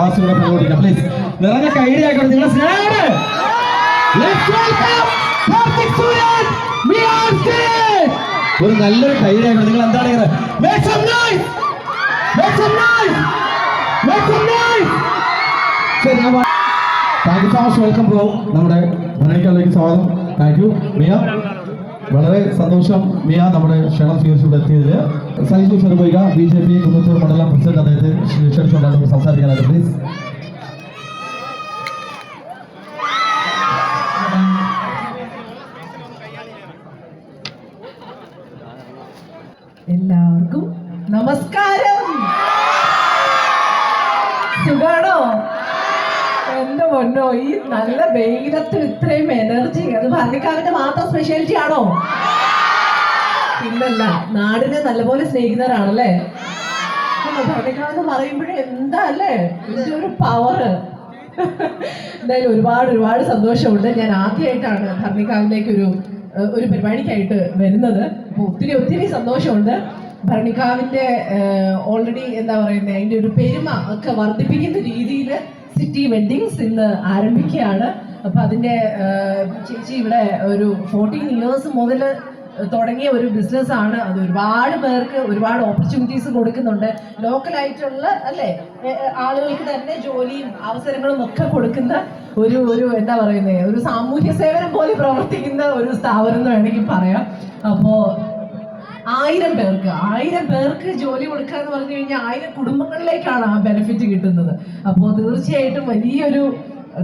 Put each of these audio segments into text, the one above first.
അവിടെ നമ്മുടെ വാസുവിടെ പ്ലീസ് നിറഞ്ഞ കൈഡി ആയിക്കോട്ടെ നിങ്ങളുടെ സ്നേഹമാണ്. ഒരു നല്ലൊരു കൈഡി ആയിക്കോട്ടെ നിങ്ങൾ എന്താണ് ഇങ്ങനെ? Make some noise. Make some noise. Make some noise. ശരി ഞാൻ thank you so much welcome bro നമ്മുടെ ഭരണിക്കാളിലേക്ക് സ്വാഗതം. താങ്ക് യു മിയ? വളരെ സന്തോഷം മിയ നമ്മുടെ ക്ഷണം സ്വീകരിച്ചുകൊണ്ട് എത്തിയതിൽ സൈജു ചെറുപോയിക ബി ജെ പി കുന്നത്തൂർ മണ്ഡലം പ്രസിഡന്റ് അദ്ദേഹത്തെ ക്ഷണിച്ചുകൊണ്ടാണ് സംസാരിക്കാനായിട്ട്. പ്ലീസ് എല്ലാവർക്കും നമസ്കാരം സുഖാണോ എന്റെ പൊന്നോ ഈ നല്ല വെയിലത്തിൽ ഇത്രയും എനർജി അത് ഭരണിക്കാവിന്റെ മാത്രം സ്പെഷ്യാലിറ്റി ആണോ? ഇല്ലല്ല. നാടിനെ നല്ലപോലെ സ്നേഹിക്കുന്നവരാണല്ലേ? ഭരണിക്കാവെന്ന് പറയുമ്പോഴേ എന്താ അല്ലേ? ഇതിന്റെ ഒരു പവറ് എന്തായാലും ഒരുപാട് ഒരുപാട് സന്തോഷമുണ്ട്. ഞാൻ ആദ്യമായിട്ടാണ് ഭരണിക്കാവിലേക്ക് ഒരു ഒരു പരിപാടിക്കായിട്ട് വരുന്നത്. അപ്പോൾ ഒത്തിരി ഒത്തിരി സന്തോഷമുണ്ട്. ഭരണിക്കാവിന്റെ ഓൾറെഡി എന്താ പറയുന്നത് അതിന്റെ ഒരു പെരുമ ഒക്കെ വർദ്ധിപ്പിക്കുന്ന രീതിയിൽ സിറ്റി വെഡിങ്സ് ഇന്ന് ആരംഭിക്കുകയാണ്. അപ്പൊ അതിന്റെ ചേച്ചി ഇവിടെ ഒരു ഫോർട്ടീൻ ഇയേഴ്സ് മുതൽ തുടങ്ങിയ ഒരു ബിസിനസ് ആണ്. അത് ഒരുപാട് പേർക്ക് ഒരുപാട് ഓപ്പർച്യൂണിറ്റീസ് കൊടുക്കുന്നുണ്ട്. ലോക്കലായിട്ടുള്ള അല്ലേ ആളുകൾക്ക് തന്നെ ജോലിയും അവസരങ്ങളും ഒക്കെ കൊടുക്കുന്ന ഒരു ഒരു എന്താ പറയുന്നത് ഒരു സാമൂഹ്യ സേവനം പോലെ പ്രവർത്തിക്കുന്ന ഒരു സ്ഥാപനം എന്ന് വേണമെങ്കിൽ പറയാം. അപ്പോ ആയിരം പേർക്ക് ആയിരം പേർക്ക് ജോലി കൊടുക്കുക എന്ന് പറഞ്ഞു കഴിഞ്ഞാൽ ആയിരം കുടുംബങ്ങളിലേക്കാണ് ആ ബെനിഫിറ്റ് കിട്ടുന്നത്. അപ്പോൾ തീർച്ചയായിട്ടും വലിയൊരു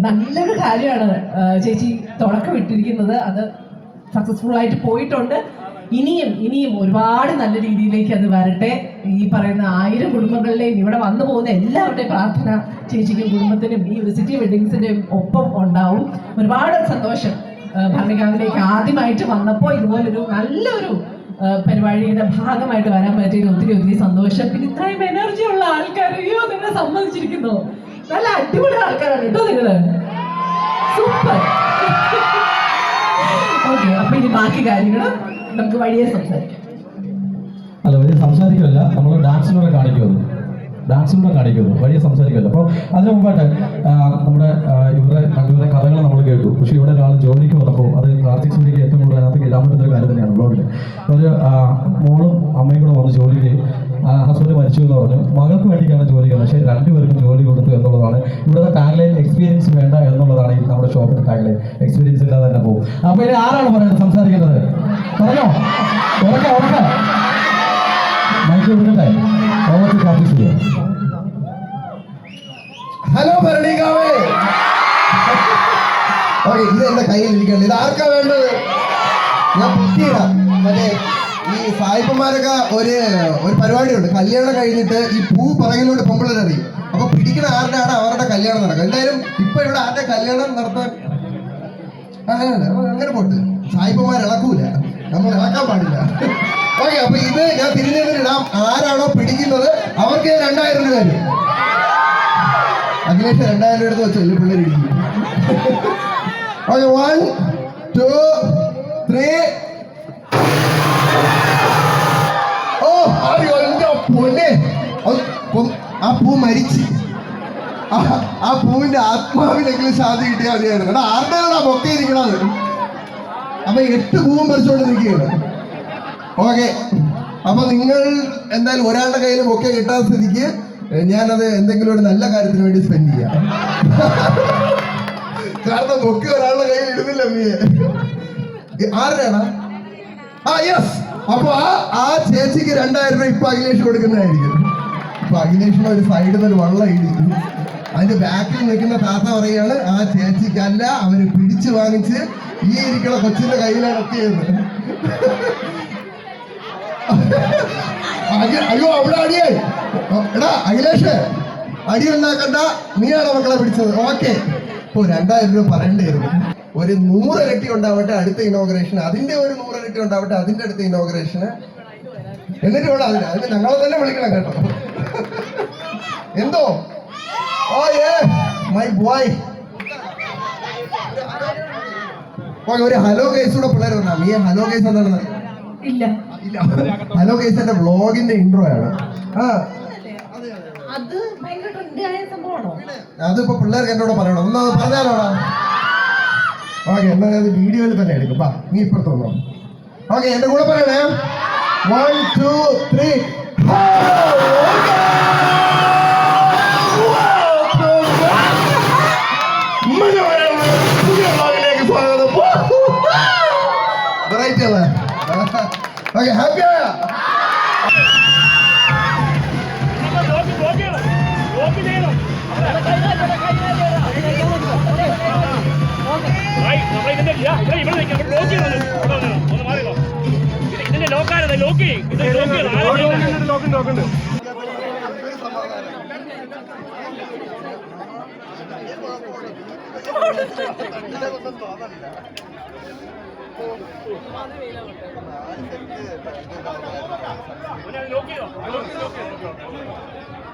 നല്ലൊരു കാര്യമാണ് ചേച്ചി തുടക്കം ഇട്ടിരിക്കുന്നത്. അത് സക്സസ്ഫുൾ ആയിട്ട് പോയിട്ടുണ്ട്. ഇനിയും ഇനിയും ഒരുപാട് നല്ല രീതിയിലേക്ക് അത് വരട്ടെ. ഈ പറയുന്ന ആയിരം കുടുംബങ്ങളിലെയും ഇവിടെ വന്നു പോകുന്ന എല്ലാവരുടെയും പ്രാർത്ഥന ചേച്ചിക്കും കുടുംബത്തിനും ഈ സിറ്റി വെഡിങ്സിന്റെയും ഒപ്പം ഉണ്ടാവും. ഒരുപാട് സന്തോഷം ഭരണകാവിലേക്ക് ആദ്യമായിട്ട് വന്നപ്പോൾ ഇതുപോലൊരു നല്ലൊരു പരിപാടിയുടെ ഭാഗമായിട്ട് വരാൻ പറ്റിയത് ഒത്തിരി ഒത്തിരി സന്തോഷം. പിന്നെ ഇത്രയും എനർജി ഉള്ള ആൾക്കാർ അയ്യോ നിങ്ങളെ സമ്മതിച്ചിരിക്കുന്നു. നല്ല അടിപൊളി ആൾക്കാരാണ് കേട്ടോ നിങ്ങൾ. സൂപ്പർ ഓക്കെ അപ്പൊ ഇനി ബാക്കി കാര്യങ്ങൾ നമുക്ക് വഴിയെ സംസാരിക്കാം. അല്ല വലിയ സംസാരിക്കല്ല നമ്മൾ ഡാൻസിലൂടെ കാണിക്കുമത് ഡാൻസിലൂടെ കാണിക്കുന്നു വലിയ സംസാരിക്കുമല്ലോ അപ്പോൾ അതിന് മുമ്പായിട്ട് നമ്മുടെ ഇവരുടെ കഥകൾ നമ്മൾ കേട്ടു. പക്ഷേ ഇവിടെ ഒരാൾ ജോലിക്ക് വന്നപ്പോൾ അത് കാര്യം തന്നെയാണ് ബ്ലോഗിൽ ഒരു മോളും അമ്മയും കൂടെ വന്ന് ജോലിക്ക് ഹസ്ബൻഡ് മരിച്ചു എന്ന് പറഞ്ഞു. മകൾക്ക് വേണ്ടിയിട്ടാണ് ജോലി ചെയ്യുന്നത്. പക്ഷേ രണ്ടുപേർക്കും ജോലി കൊടുത്തു എന്നുള്ളതാണ്. ഇവിടുത്തെ ടാഗ്ലൈൻ എക്സ്പീരിയൻസ് വേണ്ട എന്നുള്ളതാണ് ഈ നമ്മുടെ ഷോപ്പിൽ ടാഗ്ലൈൻ എക്സ്പീരിയൻസ് ഇല്ലാതെ തന്നെ പോകും. അപ്പോൾ ഇനി ആരാണ് പറയുന്നത്? സംസാരിക്കുന്നത്? പറഞ്ഞോ? ഉറക്കെ ഉറക്കെ. മൈക്ക് ഹലോ ഭരണികാവേ. ഇത് എന്റെ കയ്യിൽ ഇരിക്കണ്ട ഇത് ആർക്കാ വേണ്ടത്? ഞാൻ പൊട്ടിയിടാം മറ്റേ ഈ സായിപ്പന്മാരൊക്കെ ഒരു ഒരു പരിപാടിയുണ്ട്. കല്യാണം കഴിഞ്ഞിട്ട് ഈ പൂ പറയുന്നോണ്ട് പൊമ്പിളറിയും അപ്പൊ പിടിക്കുന്ന ആരുടെ ആണ് അവരുടെ കല്യാണം നടക്കുക എന്തായാലും ഇപ്പൊ ഇവിടെ ആരുടെ കല്യാണം നടത്താൻ അങ്ങനെ അങ്ങനെ പോട്ട്. സായിപ്പന്മാർ ഇളക്കൂല. നമ്മൾ ഇളക്കാൻ പാടില്ല. ഓക്കെ അപ്പൊ ഇത് ഞാൻ തിരിഞ്ഞെതിരിടാം ആരാണോ പിടിക്കുന്നത്? അവർക്ക് രണ്ടായിരം രൂപ തരും. അഖിലേഷ് രണ്ടായിരം രൂപ എടുത്ത് വെച്ചു ഇടിക്കും ഓക്കെ വൺ ടു ത്രീ ഓ അയ്യോ എന്റെ പൊന്നെ? ആ പൂ മരിച്ചു. ആ- പൂവിന്റെ ആത്മാവിനെങ്കിലും ശാന്തി കിട്ടിയാൽ മതിയായിരുന്നു. എടാ ആരുടെയാണ് ബൊക്കെ ഇരിക്കണത്? അപ്പൊ എട്ട് പൂവും പറിച്ചുകൊണ്ട് നിൽക്കുകയാണ്. ഓക്കെ. അപ്പൊ നിങ്ങൾ എന്തായാലും ഒരാളുടെ കയ്യിൽ ബൊക്കെ കിട്ടാത്ത സ്ഥിതിക്ക് ഞാനത് എന്തെങ്കിലും ഒരു നല്ല കാര്യത്തിന് വേണ്ടി സ്പെൻഡ് ചെയ്യാം. കാരണം ബൊക്കെ ഒരാളുടെ കയ്യിൽ ഇടുന്നില്ല മീയെ ആരുടെയാണ്? ആ യെസ് അപ്പൊ ആ ആ ചേച്ചിക്ക് രണ്ടായിരം രൂപ ഇപ്പൊ അഖിലേഷ് കൊടുക്കുന്നതായിരിക്കും. ഇപ്പൊ അഖിലേഷിന് ഒരു സൈഡിൽ നിന്ന് ഒരു വള്ളം എഴുതി അതിന്റെ ബാക്കിൽ നിൽക്കുന്ന താത്ത പറയാണ് ആ ചേച്ചിക്കല്ല അവർ പിടിച്ചു വാങ്ങിച്ച് ഈ ഇരിക്കുന്ന കൊച്ചിന്റെ കയ്യിലാണ് എത്തിയത്. അയ്യോ അവിടെ അടിയായി എടാ അഖിലേഷ് അടി ഉണ്ടാക്കണ്ട. നീയാണ് മക്കളെ പിടിച്ചത്. ഓക്കെ ഓ രണ്ടായിരം രൂപ പറയേണ്ടിയിരുന്നു ഒരു നൂറിരട്ടി ഉണ്ടാവട്ടെ അടുത്ത ഇനോഗ്രേഷൻ അതിന്റെ ഒരു നൂറിരട്ടി ഉണ്ടാവട്ടെ അതിന്റെ അടുത്ത ഇനോഗ്രേഷന് എന്നിട്ട് ഇവിടെ അതിന് അതിന് ഞങ്ങളെ തന്നെ വിളിക്കണം കേട്ടോ. എന്തോ? ഓ ഏ മൈ ബോയ് ഒരു ഹലോ കേസ് കൂടെ പിള്ളേർ വന്നാ നീ ഹലോ കേസ് എന്താണെന്ന്? ഇല്ല. ഇല്ല ഹലോ കേസ് എന്റെ വ്ളോഗിന്റെ ഇൻട്രോ ആണ്. ആ. അത് ഭയങ്കര ട്രെൻഡ് ആയ അതിപ്പോ പിള്ളേർക്ക് എന്നോട് പറയണം? ഒന്ന് പറഞ്ഞാലോടാ ഓക്കെ എന്നാ അത് വീഡിയോയിൽ തന്നെ എടുക്കും. ബാ നീ ഇപ്പുറത്ത് വന്നോ. ഓക്കെ എന്റെ കൂടെ പറയണേ? വൺ ടു ത്രീ വെറൈറ്റി അല്ലേ? ഓക്കെ ഹാപ്പിയാ ഇതിന്റെ ലോക്കാരത് ലോക്കി ഇത് ലോക്കി ലോക്കിയോ